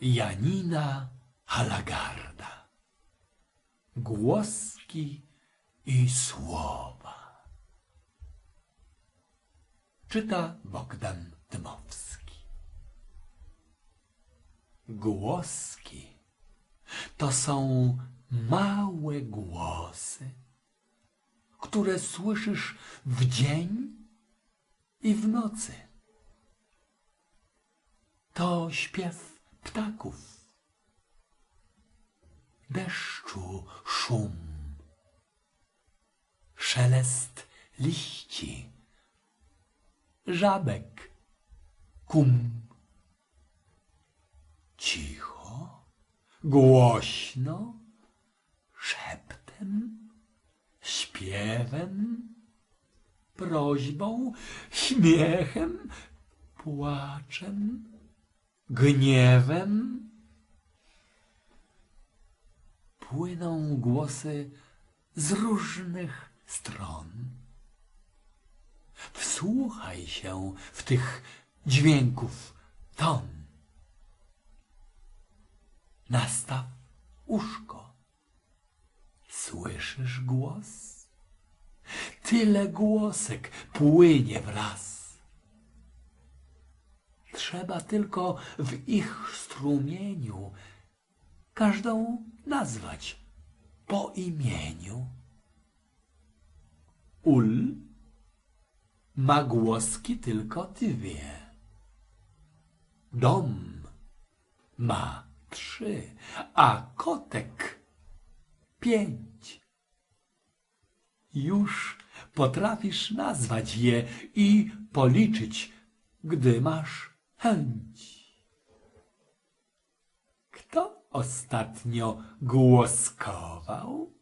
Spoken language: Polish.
Janina Halagarda. Głoski i słowa. Czyta Bogdan Dmowski. Głoski to są małe głosy, które słyszysz w dzień i w nocy. To śpiew ptaków, deszczu szum, szelest liści, żabek kum. Cicho, głośno, szeptem, śpiewem, prośbą, śmiechem, płaczem, gniewem. Płyną głosy z różnych stron. Wsłuchaj się w tych dźwięków ton. Nastaw uszko. Słyszysz głos? Tyle głosek płynie wraz. Trzeba tylko w ich strumieniu każdą nazwać po imieniu. Ul ma głoski tylko ty wie. Dom ma trzy, a kotek pięć. Już potrafisz nazwać je i policzyć, gdy masz Kto ostatnio głoskował?